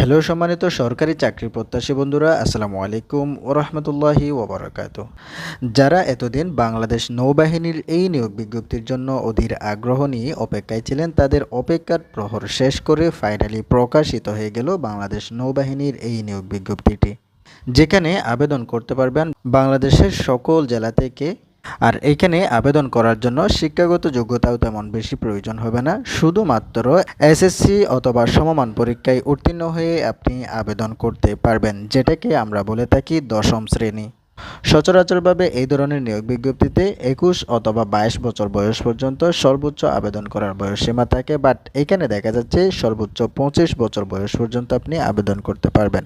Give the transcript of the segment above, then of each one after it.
Hello সম্মানিত সরকারি চাকরি প্রত্যাশী বন্ধুরা, আসসালামু আলাইকুম ও রহমতুল্লাহি ওবরাকাত যারা এতদিন বাংলাদেশ নৌবাহিনীর এই নিয়োগ বিজ্ঞপ্তির জন্য অধীর আগ্রহ নিয়ে অপেক্ষায় ছিলেন, তাদের অপেক্ষার প্রহর শেষ করে ফাইনালি প্রকাশিত হয়ে গেল বাংলাদেশ নৌবাহিনীর এই নিয়োগ বিজ্ঞপ্তিটি। যেখানে আবেদন করতে পারবেন বাংলাদেশের সকল জেলা থেকে আর এখানে আবেদন করার জন্য শিক্ষাগত যোগ্যতাও তেমন বেশি প্রয়োজন হবে না। শুধুমাত্র এসএসসি অথবা সমমান পরীক্ষায় উত্তীর্ণ হয়ে আপনি আবেদন করতে পারবেন, যেটাকে আমরা বলে থাকি দশম শ্রেণি। সচরাচরভাবে এই ধরনের নিয়োগ বিজ্ঞপ্তিতে একুশ অথবা বাইশ বছর বয়স পর্যন্ত সর্বোচ্চ আবেদন করার বয়সসীমা থাকে, বাট এখানে দেখা যাচ্ছে সর্বোচ্চ পঁচিশ বছর বয়স পর্যন্ত আপনি আবেদন করতে পারবেন।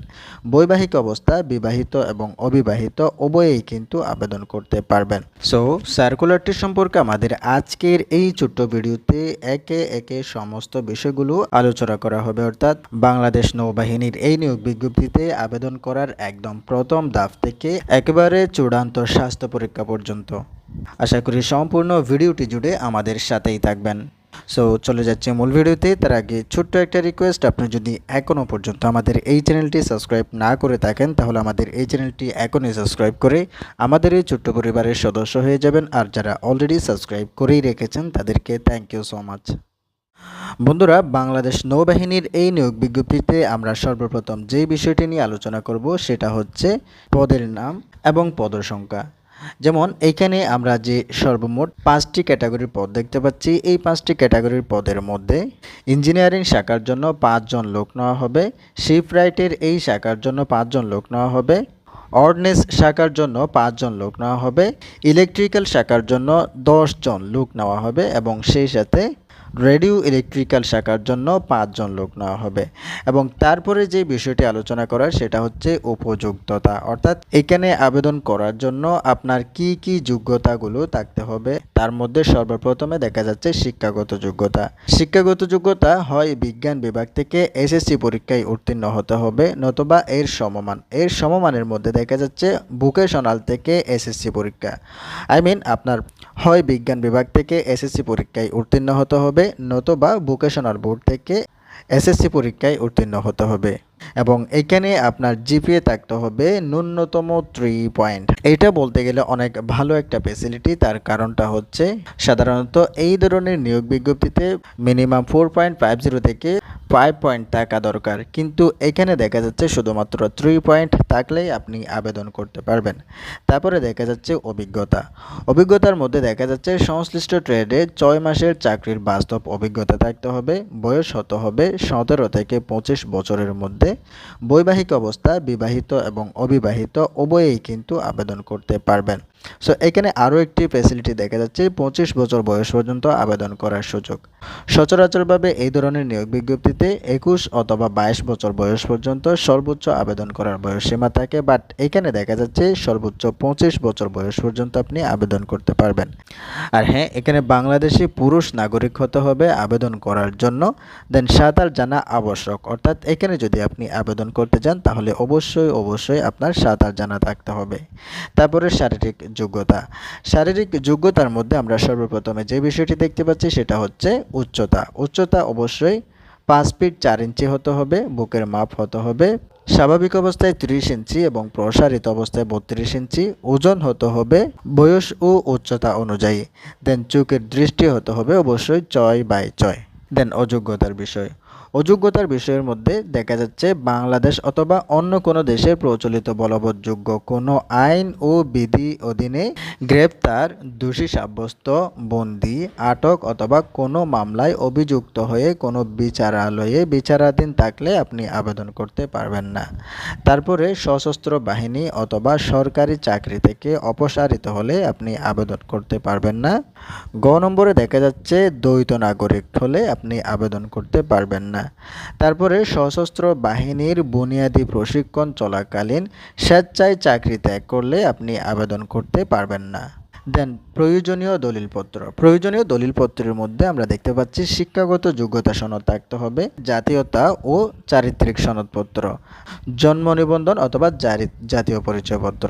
বৈবাহিক অবস্থা, বিবাহিত এবং অবিবাহিত, উভয়েই কিন্তু আবেদন করতে পারবেন। সো সার্কুলারটি সম্পর্কে আমাদের আজকের এই ছোট্ট ভিডিওতে একে একে সমস্ত বিষয়গুলো আলোচনা করা হবে, অর্থাৎ বাংলাদেশ নৌবাহিনীর এই নিয়োগ বিজ্ঞপ্তিতে আবেদন করার একদম প্রথম ধাপ থেকে একেবারে চূড়ান্ত স্বাস্থ্য পরীক্ষা পর্যন্ত। আশা করি সম্পূর্ণ ভিডিওটি জুড়ে আমাদের সাথেই থাকবেন। সো চলে যাচ্ছে মূল ভিডিওতে। তার আগে ছোট্ট একটা রিকোয়েস্ট আপনি যদি এখনও পর্যন্ত আমাদের এই চ্যানেলটি সাবস্ক্রাইব না করে থাকেন, তাহলে আমাদের এই চ্যানেলটি এখনই সাবস্ক্রাইব করে আমাদের এই ছোট্ট পরিবারের সদস্য হয়ে যাবেন। আর যারা অলরেডি সাবস্ক্রাইব করেই রেখেছেন, তাদেরকে থ্যাংক ইউ সো মাচ বন্ধুরা, বাংলাদেশ নৌবাহিনীর এই নিয়োগ বিজ্ঞপ্তিতে আমরা সর্বপ্রথম যে বিষয়টি নিয়ে আলোচনা করব সেটা হচ্ছে পদের নাম এবং পদের সংখ্যা। যেমন এইখানে আমরা যে সর্বমোট পাঁচটি ক্যাটাগরির পদ দেখতে পাচ্ছি, এই পাঁচটি ক্যাটাগরির পদের মধ্যে ইঞ্জিনিয়ারিং শাখার জন্য পাঁচজন লোক নেওয়া হবে শিপ রাইটের এই শাখার জন্য পাঁচজন লোক নেওয়া হবে অর্ডনেস শাখার জন্য পাঁচজন লোক নেওয়া হবে, ইলেকট্রিক্যাল শাখার জন্য দশজন লোক নেওয়া হবে এবং সেই সাথে রেডিও ইলেকট্রিক্যাল শাখার জন্য পাঁচজন লোক নেওয়া হবে এবং তারপরে যে বিষয়টি আলোচনা করার সেটা হচ্ছে উপযুক্ততা। অর্থাৎ এখানে আবেদন করার জন্য আপনার কি কি যোগ্যতাগুলো থাকতে হবে তার মধ্যে সর্বপ্রথমে দেখা যাচ্ছে শিক্ষাগত যোগ্যতা। শিক্ষাগত যোগ্যতা হয় বিজ্ঞান বিভাগ থেকে এসএসসি পরীক্ষায় উত্তীর্ণ হতে হবে নতুবা এর সমমান। এর সমমানের মধ্যে দেখা যাচ্ছে ভোকেশনাল থেকে এসএসসি পরীক্ষা। আই মিন আপনার হয় বিজ্ঞান বিভাগ থেকে এসএসসি পরীক্ষায় উত্তীর্ণ হতে হবে, নতুবা ভোকেশনাল বোর্ড থেকে এসএসসি পরীক্ষায় উত্তীর্ণ হতে হবে। এবং এখানে আপনার জিপিএ থাকতে হবে ন্যূনতম থ্রি পয়েন্ট এটা বলতে গেলে অনেক ভালো একটা ফেসিলিটি তার কারণটা হচ্ছে সাধারণত এই ধরনের নিয়োগ বিজ্ঞপ্তিতে minimum four point five zero থেকে ফাইভ পয়েন্ট থাকা দরকার। কিন্তু এখানে দেখা যাচ্ছে শুধুমাত্র থ্রি পয়েন্ট থাকলেই আপনি আবেদন করতে পারবেন। তারপরে দেখা যাচ্ছে অভিজ্ঞতা। অভিজ্ঞতার মধ্যে দেখা যাচ্ছে সংশ্লিষ্ট ট্রেডে ছয় মাসের চাকরির বাস্তব অভিজ্ঞতা থাকতে হবে, বয়স হতে হবে, সতেরো থেকে পঁচিশ বছরের মধ্যে। বৈবাহিক অবস্থা বিবাহিত এবং অবিবাহিত, উভয়েই কিন্তু আবেদন করতে পারবেন। সো এখানে আরও একটি ফ্যাসিলিটি দেখা যাচ্ছে, পঁচিশ বছর বয়স পর্যন্ত আবেদন করার সুযোগ। সচরাচরভাবে এই ধরনের নিয়োগ বিজ্ঞপ্তিতে একুশ অথবা বাইশ বছর বয়স পর্যন্ত সর্বোচ্চ আবেদন করার বয়সসীমা থাকে বাট এখানে দেখা যাচ্ছে সর্বোচ্চ পঁচিশ বছর বয়স পর্যন্ত আপনি আবেদন করতে পারবেন। আর হ্যাঁ এখানে বাংলাদেশি পুরুষ নাগরিক হতে হবে আবেদন করার জন্য। দেন সাঁতার জানা আবশ্যক। অর্থাৎ এখানে যদি আপনি আবেদন করতে যান তাহলে অবশ্যই অবশ্যই আপনার সাঁতার জানা থাকতে হবে। তারপরে শারীরিক যোগ্যতা। শারীরিক যোগ্যতার মধ্যে আমরা সর্বপ্রথমে যে বিষয়টি দেখতে পাচ্ছি সেটা হচ্ছে উচ্চতা। উচ্চতা অবশ্যই পাঁচ ফিট চার ইঞ্চি হতে হবে, বুকের মাপ হতে হবে, স্বাভাবিক অবস্থায় ত্রিশ ইঞ্চি এবং প্রসারিত অবস্থায় বত্রিশ ইঞ্চি, ওজন হতে হবে, বয়স ও উচ্চতা অনুযায়ী। দেন চোখের দৃষ্টি হতে হবে অবশ্যই ছয় বাই ছয়। দেন অযোগ্যতার বিষয়। অযোগ্যতার বিষয়ের মধ্যে দেখা যাচ্ছে বাংলাদেশ অথবা অন্য কোনো দেশের প্রচলিত বলবৎযোগ্য কোনো আইন ও বিধি অধীনে গ্রেপ্তার, দোষী সাব্যস্ত, বন্দি, আটক অথবা কোনো মামলায় অভিযুক্ত হয়ে কোনো বিচারালয়ে বিচারাধীন থাকলে আপনি আবেদন করতে পারবেন না। তারপরে সশস্ত্র বাহিনী অথবা সরকারি চাকরি থেকে অপসারিত হলে আপনি আবেদন করতে পারবেন না। গ নম্বরে দেখা যাচ্ছে দ্বৈত নাগরিক হলে আপনি আবেদন করতে পারবেন না। তারপরে সশস্ত্র বাহিনীর বুনিয়াদী প্রশিক্ষণ চলাকালীন স্বেচ্ছায় চাকরি ত্যাগ করলে আপনি আবেদন করতে পারবেন না। দেন প্রয়োজনীয় দলিলপত্র। প্রয়োজনীয় দলিলপত্রের মধ্যে আমরা দেখতে পাচ্ছি শিক্ষাগত যোগ্যতা সনদ থাকতে হবে, জাতীয়তা ও চারিত্রিক সনদপত্র, জন্ম নিবন্ধন অথবা জাতীয় পরিচয়পত্র।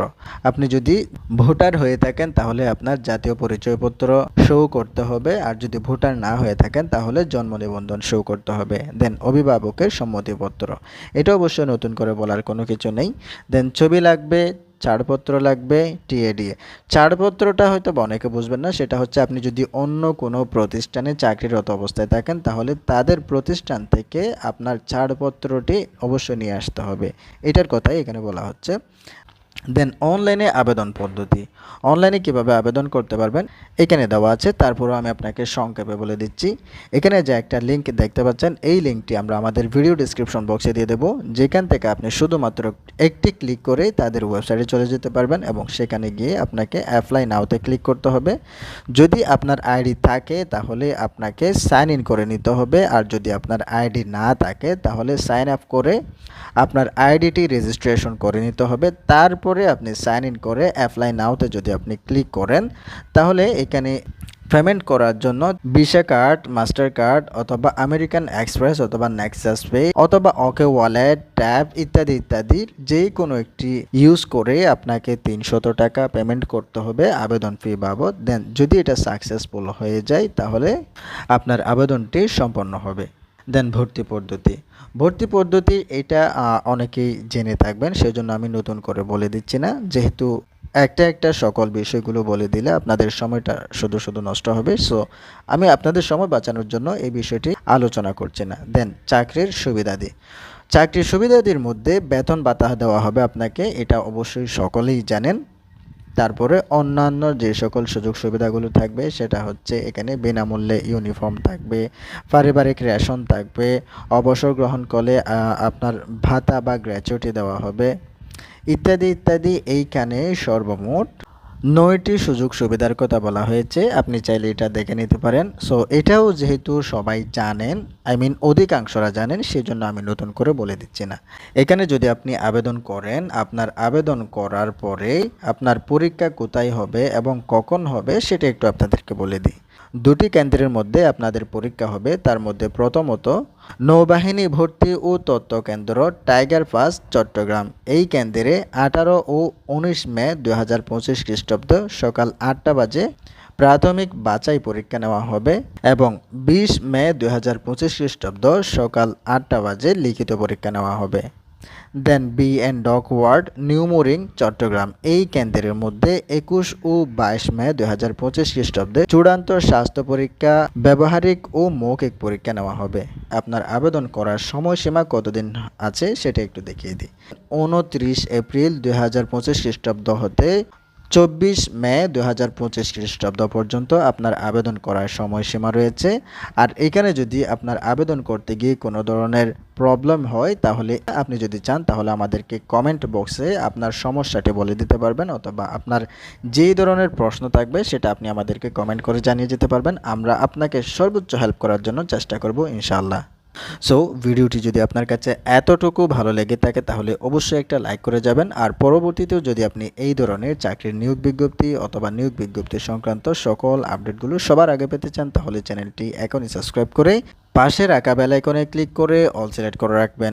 আপনি যদি ভোটার হয়ে থাকেন তাহলে আপনার জাতীয় পরিচয়পত্র শো করতে হবে, আর যদি ভোটার না হয়ে থাকেন তাহলে জন্ম নিবন্ধন শো করতে হবে। দেন অভিভাবকের সম্মতিপত্র। এটা অবশ্যই নতুন করে বলার কোনো কিছু নেই। দেন ছবি লাগবে ছাড়পত্র লাগবে টিএডিএ ছাড়পত্রটা হয়তো অনেকে বুঝবেন না, সেটা হচ্ছে আপনি যদি অন্য কোনো প্রতিষ্ঠানে চাকরিরত অবস্থায় থাকেন, তাহলে তাদের প্রতিষ্ঠান থেকে আপনার ছাড়পত্রটি অবশ্যই নিয়ে আসতে হবে। এটার কথাই এখানে বলা হচ্ছে। দেন অনলাইনে আবেদন পদ্ধতি। অনলাইনে কীভাবে আবেদন করতে পারবেন? এখানে দেওয়া আছে, তারপরও আমি আপনাকে সংক্ষেপে বলে দিচ্ছি। এখানে যে একটা লিঙ্ক দেখতে পাচ্ছেন, এই লিঙ্কটি আমরা আমাদের ভিডিও ডিসক্রিপশন বক্সে দিয়ে দেবো। যেখান থেকে আপনি শুধুমাত্র একটি ক্লিক করে তাদের ওয়েবসাইটে চলে যেতে পারবেন এবং সেখানে গিয়ে আপনাকে অ্যাপ্লাই নাওতে ক্লিক করতে হবে। যদি আপনার আইডি থাকে, তাহলে আপনাকে সাইন ইন করে নিতে হবে। আর যদি আপনার আইডি না থাকে, তাহলে সাইন আপ করে আপনার আইডিটি রেজিস্ট্রেশন করে নিতে হবে। তারপরে আপনি সাইন ইন করে অ্যাপ্লাই নাওতে যদি আপনি ক্লিক করেন, তাহলে এখানে পেমেন্ট করার জন্য ভিসা কার্ড মাস্টার কার্ড অথবা আমেরিকান এক্সপ্রেস অথবা নেক্সাস পে অথবা ওকে ওয়ালেট ট্যাব ইত্যাদি ইত্যাদি যে কোনো একটি ইউজ করে আপনাকে তিনশত টাকা পেমেন্ট করতে হবে আবেদন ফি বাবদ। দেন যদি এটা সাকসেসফুল হয়ে যায়, তাহলে আপনার আবেদনটি সম্পন্ন হবে। দেন ভর্তি পদ্ধতি। ভর্তি পদ্ধতি এটা অনেকেই জেনে থাকবেন, সেজন্য আমি নতুন করে বলে দিচ্ছি না। যেহেতু একটা একটা সকল বিষয়গুলো বলে দিলে আপনাদের সময়টা শুধু শুধু নষ্ট হবে, সো আমি আপনাদের সময় বাঁচানোর জন্য এই বিষয়টি আলোচনা করছি না। দেন, চাকরির সুবিধাদি। চাকরির সুবিধাদির মধ্যে বেতন ভাতা দেওয়া হবে আপনাকে, এটা অবশ্যই সকলেই জানেন। তারপরে অন্যান্য যে সকল সুযোগ সুবিধাগুলো থাকবে, সেটা হচ্ছে এখানে বিনামূল্যে ইউনিফর্ম থাকবে, পারিবারিক রেশন থাকবে, অবসর গ্রহণ করলে আপনার ভাতা বা গ্র্যাচুইটি দেওয়া হবে, ইত্যাদি ইত্যাদি, এইখানে সর্বমোট নয়টি সুযোগ সুবিধার কথা বলা হয়েছে। আপনি চাইলে এটা দেখে নিতে পারেন। সো এটাও যেহেতু সবাই জানেন আই মিন অধিকাংশরা জানেন, সেজন্য আমি নতুন করে বলে দিচ্ছি না। এখানে যদি আপনি আবেদন করেন, আপনার আবেদন করার পরে আপনার পরীক্ষা কোথায় হবে এবং কখন হবে, সেটা একটু আপনাদেরকে বলে দিই। দুটি কেন্দ্রের মধ্যে আপনাদের পরীক্ষা হবে। তার মধ্যে প্রথমত নৌবাহিনী ভর্তি ও তথ্য কেন্দ্র টাইগার পাস চট্টগ্রাম। এই কেন্দ্রে আঠারো ও উনিশ মে দু হাজার পঁচিশ খ্রিস্টাব্দ সকাল আটটা বাজে প্রাথমিক বাছাই পরীক্ষা নেওয়া হবে এবং বিশ মে দু হাজার পঁচিশ খ্রিস্টাব্দ সকাল আটটা বাজে লিখিত পরীক্ষা নেওয়া হবে। Then B and dockyard New Mooring Chattogram এই কেন্দ্রের মধ্যে একুশ ও বাইশ মে দুই হাজার পঁচিশ খ্রিস্টাব্দে চূড়ান্ত স্বাস্থ্য পরীক্ষা, ব্যবহারিক ও মৌখিক পরীক্ষা নেওয়া হবে। আপনার আবেদন করার সময়সীমা কতদিন আছে সেটা একটু দেখিয়ে দিই। উনত্রিশ এপ্রিল দুই হাজার পঁচিশ খ্রিস্টাব্দ হতে চব্বিশ মে দু হাজার পঁচিশ খ্রিস্টাব্দ পর্যন্ত আপনার আবেদন করার সময়সীমা রয়েছে। আর এখানে যদি আপনার আবেদন করতে গিয়ে কোনো ধরনের প্রবলেম হয়, তাহলে আপনি যদি চান, তাহলে আমাদেরকে কমেন্ট বক্সে আপনার সমস্যাটি বলে দিতে পারবেন অথবা আপনার যেই ধরনের প্রশ্ন থাকবে, সেটা আপনি আমাদেরকে কমেন্ট করে জানিয়ে যেতে পারবেন। আমরা আপনাকে সর্বোচ্চ হেল্প করার জন্য চেষ্টা করব, ইনশাআল্লাহ। সো ভিডিওটি যদি আপনার কাছে এতটুকু ভালো লেগে থাকে, তাহলে অবশ্যই একটা লাইক করে যাবেন। আর পরবর্তীতেও যদি আপনি এই ধরনের চাকরির নিয়োগ বিজ্ঞপ্তি অথবা নিয়োগ বিজ্ঞপ্তি সংক্রান্ত সকল আপডেটগুলো সবার আগে পেতে চান, তাহলে চ্যানেলটি এখনই সাবস্ক্রাইব করে পাশে রাখা বেলাইকনে ক্লিক করে অল সিলেক্ট করে রাখবেন।